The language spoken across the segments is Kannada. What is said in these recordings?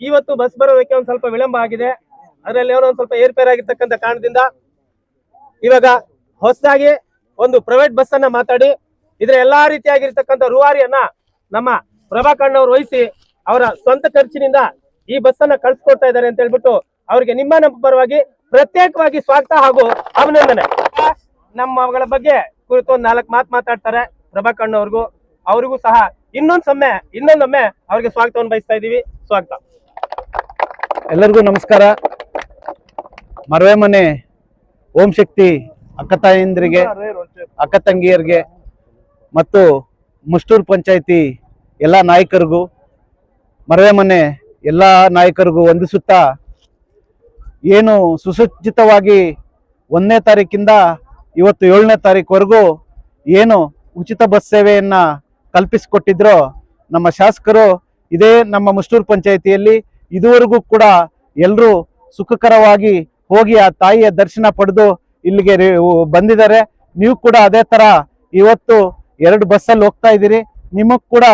ಇವತ್ತು ಬಸ್ ಬರೋದಕ್ಕೆ ಒಂದ್ ಸ್ವಲ್ಪ ವಿಳಂಬ ಆಗಿದೆ. ಅದರಲ್ಲಿ ಏನೋ ಒಂದ್ ಸ್ವಲ್ಪ ಏರ್ಪೇರ್ ಆಗಿರ್ತಕ್ಕಂಥ ಕಾರಣದಿಂದ ಇವಾಗ ಹೊಸದಾಗಿ ಒಂದು ಪ್ರೈವೇಟ್ ಬಸ್ ಅನ್ನ ಮಾತಾಡಿ, ಇದ್ರ ಎಲ್ಲಾ ರೀತಿಯಾಗಿರ್ತಕ್ಕಂಥ ರೂವಾರಿಯನ್ನ ನಮ್ಮ ಪ್ರಭಾಕರ್ಣ ಅವರು ವಹಿಸಿ ಅವರ ಸ್ವಂತ ಖರ್ಚಿನಿಂದ ಈ ಬಸ್ ಅನ್ನ ಕಳ್ಸಿಕೊಡ್ತಾ ಇದ್ದಾರೆ ಅಂತ ಹೇಳ್ಬಿಟ್ಟು ಅವರಿಗೆ ನಿಮ್ಮ ನಮ್ಮ ಪರವಾಗಿ ಪ್ರತ್ಯೇಕವಾಗಿ ಸ್ವಾಗತ ಹಾಗೂ ಅಭಿನಂದನೆ. ನಮ್ಮ ಅವಗಳ ಬಗ್ಗೆ ಕುರಿತು ಒಂದ್ ನಾಲ್ಕು ಮಾತು ಮಾತಾಡ್ತಾರೆ ಪ್ರಭಾಕರ್ಣ ಅವ್ರಿಗೂ. ಅವರಿಗೂ ಸಹ ಇನ್ನೊಂದ್ ಸೊಮ್ಮೆ ಇನ್ನೊಂದೊಮ್ಮೆ ಅವ್ರಿಗೆ ಸ್ವಾಗತವನ್ನು ಬಯಸ್ತಾ ಇದೀವಿ. ಸ್ವಾಗತ. ಎಲ್ಲರಿಗೂ ನಮಸ್ಕಾರ. ಮರವೆ ಮನೆ ಓಂ ಶಕ್ತಿ ಅಕ್ಕ ತಾಯಂದ್ರಿಗೆ, ಅಕ್ಕ ತಂಗಿಯರಿಗೆ ಮತ್ತು ಮುಷ್ಟೂರು ಪಂಚಾಯಿತಿ ಎಲ್ಲ ನಾಯಕರಿಗೂ, ಮರವೆ ಮನೆ ಎಲ್ಲ ನಾಯಕರಿಗೂ ವಂದಿಸುತ್ತಾ ಏನು ಸುಸಜ್ಜಿತವಾಗಿ ಒಂದನೇ ತಾರೀಕಿಂದ ಇವತ್ತು ಏಳನೇ ತಾರೀಕುವರೆಗೂ ಏನು ಉಚಿತ ಬಸ್ ಸೇವೆಯನ್ನ ಕಲ್ಪಿಸಿಕೊಟ್ಟಿದ್ರೋ ನಮ್ಮ ಶಾಸಕರು, ಇದೇ ನಮ್ಮ ಮುಷ್ಟೂರು ಪಂಚಾಯಿತಿಯಲ್ಲಿ ಇದುವರೆಗೂ ಕೂಡ ಎಲ್ಲರೂ ಸುಖಕರವಾಗಿ ಹೋಗಿ ಆ ತಾಯಿಯ ದರ್ಶನ ಪಡೆದು ಇಲ್ಲಿಗೆ ಬಂದಿದ್ದಾರೆ. ನೀವು ಕೂಡ ಅದೇ ತರ ಇವತ್ತು ಎರಡು ಬಸ್ಸಲ್ಲಿ ಹೋಗ್ತಾ ಇದ್ದೀರಿ. ನಿಮಗ್ ಕೂಡ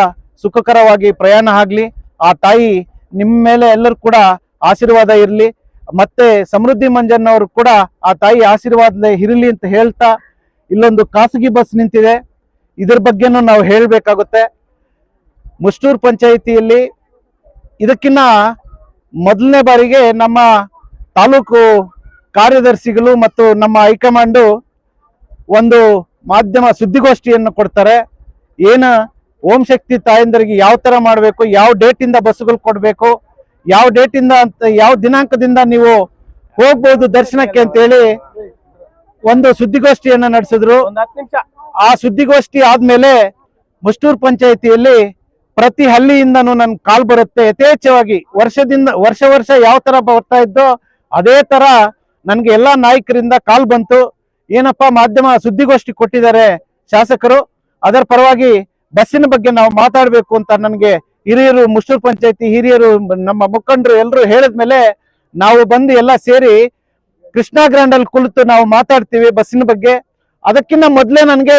ಸುಖಕರವಾಗಿ ಪ್ರಯಾಣ ಆಗಲಿ. ಆ ತಾಯಿ ನಿಮ್ಮ ಮೇಲೆ ಎಲ್ಲರೂ ಕೂಡ ಆಶೀರ್ವಾದ ಇರಲಿ. ಮತ್ತೆ ಸಮೃದ್ಧಿ ಮಂಜನ್ ಅವರು ಕೂಡ ಆ ತಾಯಿ ಆಶೀರ್ವಾದ ಇರಲಿ ಅಂತ ಹೇಳ್ತಾ ಇಲ್ಲೊಂದು ಖಾಸಗಿ ಬಸ್ ನಿಂತಿದೆ. ಇದ್ರ ಬಗ್ಗೆನೂ ನಾವು ಹೇಳಬೇಕಾಗುತ್ತೆ. ಮುಸ್ಟೂರು ಪಂಚಾಯಿತಿಯಲ್ಲಿ ಇದಕ್ಕಿನ್ನ ಮೊದಲನೇ ಬಾರಿಗೆ ನಮ್ಮ ತಾಲೂಕು ಕಾರ್ಯದರ್ಶಿಗಳು ಮತ್ತು ನಮ್ಮ ಹೈಕಮಾಂಡು ಒಂದು ಮಾಧ್ಯಮ ಸುದ್ದಿಗೋಷ್ಠಿಯನ್ನು ಕೊಡ್ತಾರೆ. ಏನು ಓಂ ಶಕ್ತಿ ತಾಯಂದರಿಗೆ ಯಾವ ತರ ಮಾಡಬೇಕು, ಯಾವ ಡೇಟಿಂದ ಬಸ್ಸುಗಳು ಕೊಡಬೇಕು, ಯಾವ ಡೇಟಿಂದ ಅಂತ, ಯಾವ ದಿನಾಂಕದಿಂದ ನೀವು ಹೋಗ್ಬೋದು ದರ್ಶನಕ್ಕೆ ಅಂತ ಹೇಳಿ ಒಂದು ಸುದ್ದಿಗೋಷ್ಠಿಯನ್ನು ನಡೆಸಿದ್ರು. ಆ ಸುದ್ದಿಗೋಷ್ಠಿ ಆದ್ಮೇಲೆ ಮುಷ್ಟೂರು ಪಂಚಾಯಿತಿಯಲ್ಲಿ ಪ್ರತಿ ಹಳ್ಳಿಯಿಂದನೂ ನನ್ ಕಾಲ್ ಬರುತ್ತೆ. ಯಥೇಚ್ಛವಾಗಿ ವರ್ಷದಿಂದ, ವರ್ಷ ವರ್ಷ ಯಾವ ತರ ಬರ್ತಾ ಇದ್ದೋ ಅದೇ ತರ ನನ್ಗೆ ಎಲ್ಲಾ ನಾಯಕರಿಂದ ಕಾಲ್ ಬಂತು. ಏನಪ್ಪಾ ಮಾಧ್ಯಮ ಸುದ್ದಿಗೋಷ್ಠಿ ಕೊಟ್ಟಿದ್ದಾರೆ ಶಾಸಕರು, ಅದರ ಪರವಾಗಿ ಬಸ್ಸಿನ ಬಗ್ಗೆ ನಾವು ಮಾತಾಡ್ಬೇಕು ಅಂತ ನನ್ಗೆ ಹಿರಿಯರು, ಮುಷ್ಟೂರು ಪಂಚಾಯತಿ ಹಿರಿಯರು, ನಮ್ಮ ಮುಖಂಡರು ಎಲ್ಲರೂ ಹೇಳಿದ್ಮೇಲೆ ನಾವು ಬಂದು ಎಲ್ಲ ಸೇರಿ ಕೃಷ್ಣಾ ಗ್ರ್ಯಾಂಡಲ್ಲಿ ಕುಳಿತು ನಾವು ಮಾತಾಡ್ತೀವಿ ಬಸ್ಸಿನ ಬಗ್ಗೆ. ಅದಕ್ಕಿಂತ ಮೊದ್ಲೇ ನನ್ಗೆ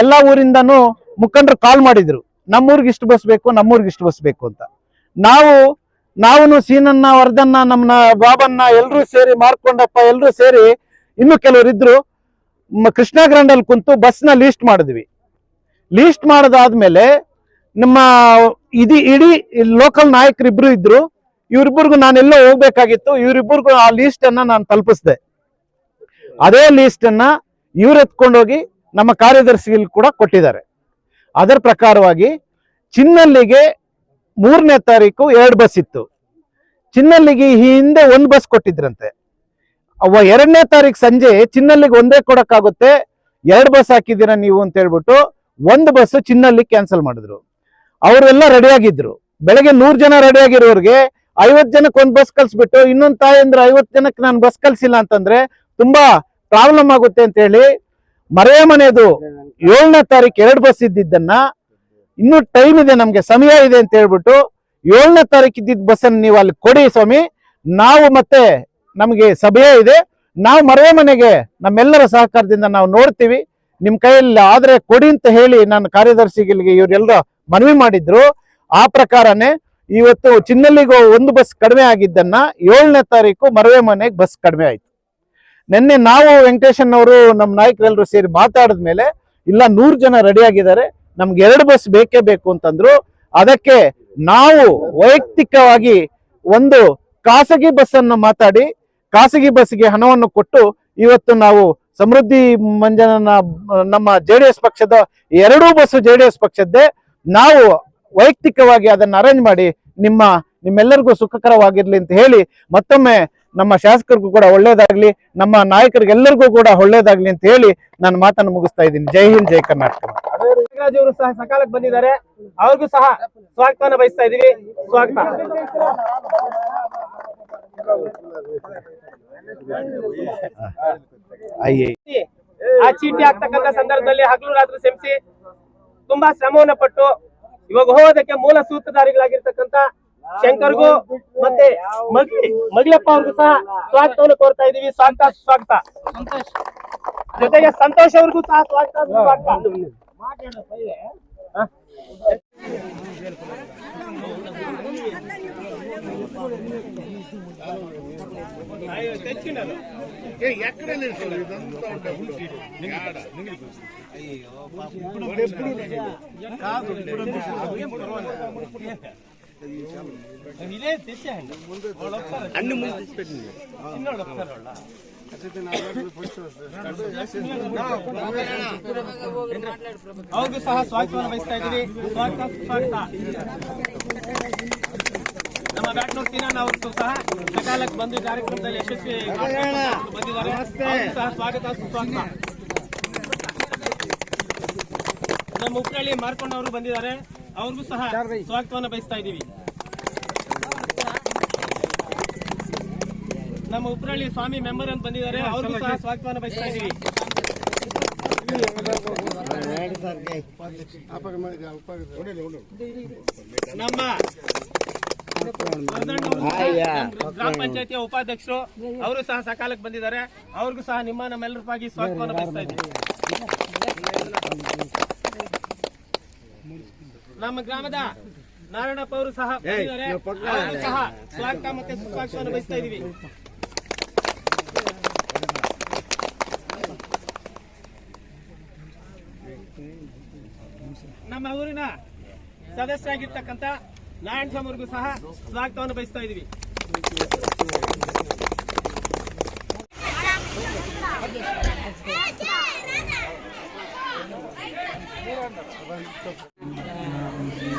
ಎಲ್ಲಾ ಊರಿಂದನು ಮುಖಂಡರು ಕಾಲ್ ಮಾಡಿದ್ರು. ನಮ್ಮೂರ್ಗೆ ಇಷ್ಟು ಬಸ್ ಬೇಕು, ನಮ್ಮೂರ್ಗೆ ಇಷ್ಟು ಬಸ್ ಬೇಕು ಅಂತ. ನಾವು ನಾವು ಸೀನನ್ನ ವರ್ಧನ್ನ ನಮ್ಮನ್ನ ಬಾಬನ್ನ ಎಲ್ಲರೂ ಸೇರಿ, ಮಾರ್ಕೊಂಡಪ್ಪ ಎಲ್ಲರೂ ಸೇರಿ ಇನ್ನು ಕೆಲವರು ಇದ್ರು ಕೃಷ್ಣ ಅಲ್ಲಿ ಕುಂತು ಬಸ್ನ ಲೀಸ್ಟ್ ಮಾಡಿದ್ವಿ. ಲೀಸ್ಟ್ ಮಾಡೋದಾದ್ಮೇಲೆ ನಮ್ಮ ಇಡೀ ಇಡೀ ಲೋಕಲ್ ನಾಯಕರಿಬ್ರು ಇದ್ರು. ಇವ್ರಿಬ್ರಿಗೂ ನಾನೆಲ್ಲೋ ಹೋಗ್ಬೇಕಾಗಿತ್ತು. ಇವ್ರಿಬ್ರಿಗೂ ಆ ಲೀಸ್ಟ್ ಅನ್ನ ನಾನು ತಲುಪಿಸ್ದೆ. ಅದೇ ಲೀಸ್ಟ್ ಅನ್ನ ಇವ್ರು ಎತ್ಕೊಂಡೋಗಿ ನಮ್ಮ ಕಾರ್ಯದರ್ಶಿಗಳು ಕೂಡ ಕೊಟ್ಟಿದ್ದಾರೆ. ಅದರ ಪ್ರಕಾರವಾಗಿ ಚಿನ್ನಲ್ಲಿಗೆ ಮೂರನೇ ತಾರೀಕು ಎರಡು ಬಸ್ ಇತ್ತು. ಚಿನ್ನಲ್ಲಿಗೆ ಈ ಹಿಂದೆ ಒಂದು ಬಸ್ ಕೊಟ್ಟಿದ್ರಂತೆ. ಅವ ಎರಡನೇ ತಾರೀಕು ಸಂಜೆ ಚಿನ್ನಲ್ಲಿಗೆ ಒಂದೇ ಕೊಡಕ್ಕಾಗುತ್ತೆ. ಎರಡು ಬಸ್ ಹಾಕಿದ್ದೀರಾ ನೀವು ಅಂತ ಹೇಳ್ಬಿಟ್ಟು ಒಂದು ಬಸ್ ಚಿನ್ನಲ್ಲಿ ಕ್ಯಾನ್ಸಲ್ ಮಾಡಿದ್ರು. ಅವರೆಲ್ಲ ರೆಡಿಯಾಗಿದ್ರು ಬೆಳಗ್ಗೆ ನೂರು ಜನ ರೆಡಿ ಐವತ್ತು ಐವತ್ ಜನಕ್ಕೆ ಒಂದು ಬಸ್ ಕಳಿಸ್ಬಿಟ್ಟು ಇನ್ನೊಂದು ತಾಯಿ ಅಂದ್ರೆ ಐವತ್ತು ಜನಕ್ಕೆ ನಾನು ಬಸ್ ಕಳ್ಸಿಲ್ಲ ಅಂತಂದ್ರೆ ತುಂಬಾ ಪ್ರಾಬ್ಲಮ್ ಆಗುತ್ತೆ ಅಂತ ಹೇಳಿ ಮರೆಯ ಮನೆದು ಏಳನೇ ತಾರೀಕು ಎರಡು ಬಸ್ ಇದ್ದಿದ್ದನ್ನ ಇನ್ನೂ ಟೈಮ್ ಇದೆ ನಮ್ಗೆ, ಸಮಯ ಇದೆ ಅಂತ ಹೇಳ್ಬಿಟ್ಟು ಏಳನೇ ತಾರೀಕು ಇದ್ದಿದ್ದ ನೀವು ಅಲ್ಲಿ ಕೊಡಿ ಸ್ವಾಮಿ. ನಾವು ಮತ್ತೆ ನಮಗೆ ಸಭೆ ಇದೆ. ನಾವು ಮರೆಯ ಮನೆಗೆ ನಮ್ಮೆಲ್ಲರ ಸಹಕಾರದಿಂದ ನಾವು ನೋಡ್ತೀವಿ. ನಿಮ್ ಕೈಯಲ್ಲಿ ಆದ್ರೆ ಕೊಡಿ ಅಂತ ಹೇಳಿ ನಾನು ಕಾರ್ಯದರ್ಶಿಗಳಿಗೆ ಇವರೆಲ್ಲ ಮನವಿ ಮಾಡಿದ್ರು. ಆ ಪ್ರಕಾರನೇ ಇವತ್ತು ಚಿನ್ನಲ್ಲಿಗೂ ಒಂದು ಬಸ್ ಕಡಿಮೆ ಆಗಿದ್ದನ್ನ ಏಳನೇ ತಾರೀಕು ಮರವೆ ಮನೆಗೆ ಬಸ್ ಕಡಿಮೆ ಆಯ್ತು. ನಿನ್ನೆ ನಾವು ವೆಂಕಟೇಶನ್ ಅವರು ನಮ್ಮ ನಾಯಕರೆಲ್ಲರೂ ಸೇರಿ ಮಾತಾಡಿದ ಮೇಲೆ ಇಲ್ಲ, ನೂರು ಜನ ರೆಡಿ ಆಗಿದ್ದಾರೆ, ನಮ್ಗೆ ಎರಡು ಬಸ್ ಬೇಕೇ ಬೇಕು ಅಂತಂದ್ರು. ಅದಕ್ಕೆ ನಾವು ವೈಯಕ್ತಿಕವಾಗಿ ಒಂದು ಖಾಸಗಿ ಬಸ್ ಅನ್ನು ಮಾತಾಡಿ, ಖಾಸಗಿ ಬಸ್ಗೆ ಹಣವನ್ನು ಕೊಟ್ಟು ಇವತ್ತು ನಾವು ಸಮೃದ್ಧಿ ಮಂಜನನ, ನಮ್ಮ ಜೆ ಡಿ ಎಸ್ ಪಕ್ಷದ ಎರಡೂ ಬಸ್ಸು ಜೆ ಡಿ ಎಸ್ ಪಕ್ಷದ್ದೇ ನಾವು ವೈಯಕ್ತಿಕವಾಗಿ ಅದನ್ನ ಅರೇಂಜ್ ಮಾಡಿ ನಿಮ್ಮ, ನಿಮ್ಮೆಲ್ಲರಿಗೂ ಸುಖಕರವಾಗಿರ್ಲಿ ಅಂತ ಹೇಳಿ ಮತ್ತೊಮ್ಮೆ ನಮ್ಮ ಶಾಸಕರಿಗೂ ಕೂಡ ಒಳ್ಳೇದಾಗ್ಲಿ, ನಮ್ಮ ನಾಯಕರಿಗೆಲ್ಲರಿಗೂ ಕೂಡ ಒಳ್ಳೇದಾಗ್ಲಿ ಅಂತ ಹೇಳಿ ನಾನು ಮಾತನ್ನು ಮುಗಿಸ್ತಾ ಇದ್ದೀನಿ. ಜೈ ಹಿಂದ್, ಜೈ ಕರ್ನಾಟಕ. ಅವರು ಸಹ ಸಕಾಲಕ್ಕೆ ಬಂದಿದ್ದಾರೆ. ಅವ್ರಿಗೂ ಸಹ ಸ್ವಾಗತವನ್ನ ಬಯಸ್ತಾ ಇದೀವಿ ಸ್ವಾಗತ. ಆ ಚೀಟಿ ಹಾಕ್ತಕ್ಕಂತ ಸಂದರ್ಭದಲ್ಲಿ ಹಗಲು ರಾತ್ರಿ ಶ್ರಮಿಸಿ ತುಂಬಾ ಶ್ರಮವನ್ನ ಪಟ್ಟು ಇವಾಗ ಹೋಗೋದಕ್ಕೆ ಮೂಲ ಸೂತ್ರಧಾರಿಗಳಾಗಿರ್ತಕ್ಕಂತ ಶಂಕರ್ಗೂ ಮತ್ತೆ ಮಗ್ಲಿ ಮಗ್ಲಪ್ಪ ಅವ್ರಿಗೂ ಸಹ ಸ್ವಾಗತವನ್ನು ಕೋರ್ತಾ ಇದೀವಿ ಸ್ವಾಗತ ಸ್ವಾಗತ ಜೊತೆಗೆ ಸಂತೋಷ್ ಅವ್ರಿಗೂ ಸಹ ಸ್ವಾಗತ ಸ್ವಾಗತ ಹ? అయ్యో, తెచ్చిండాను ఎక్కడ నిల్చోలేదు ఇదంతా ఉండే ఉనికి యాడ ఇదే తెచ్చేయండి వాళ్ళు వస్తారు అన్ని ముందు తెచ్చి పెట్టింది చిన్నోడు వస్తారు వాళ్ళ ಅವ್ರಿಗೂ ಸಹ ಸ್ವಾಗತವನ್ನು ಬಯಸ್ತಾ ಇದ್ದೀವಿ ಸ್ವಾಗತ ಸುಸ್ವಾಗತ ನಮ್ಮ ಬ್ಯಾಟ್ನೂರ್ ಸೀನಣ್ಣ ಅವ್ರಿಗೂ ಸಹ ಸಕಾಲಕ್ಕೆ ಬಂದು ಈ ಕಾರ್ಯಕ್ರಮದಲ್ಲಿ ಯಶಸ್ವಿ ಬಂದಿದ್ದಾರೆ ಅವ್ರಿಗೂ ಸಹ ಸ್ವಾಗತ ಸುಸ್ವಾಗತ ನಮ್ಮ ಉಪ್ರಳ್ಳಿ ಮಾರ್ಕೊಂಡ್ ಅವರು ಬಂದಿದ್ದಾರೆ ಅವ್ರಿಗೂ ಸಹ ಸ್ವಾಗತವನ್ನು ಬಯಸ್ತಾ ಇದ್ದೀವಿ. ನಮ್ಮ ಉಪ್ರಳ್ಳಿ ಸ್ವಾಮಿ ಮೆಂಬರ್ ಅಂತ ಬಂದಿದ್ದಾರೆ ಅವ್ರಿಗೂ ಸಹ ಸ್ವಾಗತವನ್ನು ಬಯಸ್ತಾ ಇದ್ದೀವಿ. ನಮ್ಮ ಗ್ರಾಮ ಪಂಚಾಯತಿಯ ಉಪಾಧ್ಯಕ್ಷರು ಅವರು ಸಹ ಸಕಾಲಕ್ಕೆ ಬಂದಿದ್ದಾರೆ. ಅವ್ರಿಗೂ ಸಹ ನಿಮ್ಮ ನಮ್ಮೆಲ್ಲರ ಪರವಾಗಿ ಸ್ವಾಗತವನ್ನು ಬಯಸ್ತಾ ಇದ್ದೀವಿ. ನಮ್ಮ ಗ್ರಾಮದ ನಾರಾಯಣಪ್ಪ ಅವರು ಸಹ ಸಹ ಸ್ವಾಗತ ಮತ್ತೆ ಸುಸ್ವಾಗತವನ್ನು ಬಯಸ್ತಾ ಇದ್ದೀವಿ ನಮ್ಮ ಊರಿನ ಸದಸ್ಯರಾಗಿರ್ತಕ್ಕಂಥ ನಾರಾಯಣ ಸ್ವಾಮಿ ಸಹ ಸ್ವಾಗತವನ್ನು ಬಯಸ್ತಾ ಇದ್ದೀವಿ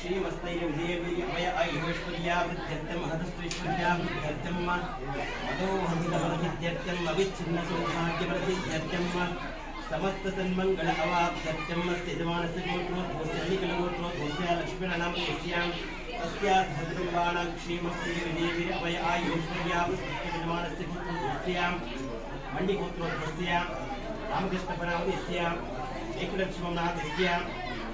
श्रीमस्तैर्विजयवीर्यमयऐश्वर्यावृद्ध्यर्थमहतस्त्वैश्वर्यावृद्ध्यर्थम् मधोहमितफलविद्यर्थम् अविच्छिन्नसौभाग्यफलविद्यर्थम् समस्तसन्मङ्गल अवाप्त्यर्थम् अस्त्यजमानस्य गोत्रोद्भोस्यादिकलगोत्रोद्भोस्या लक्ष्मीणाम् यस्यां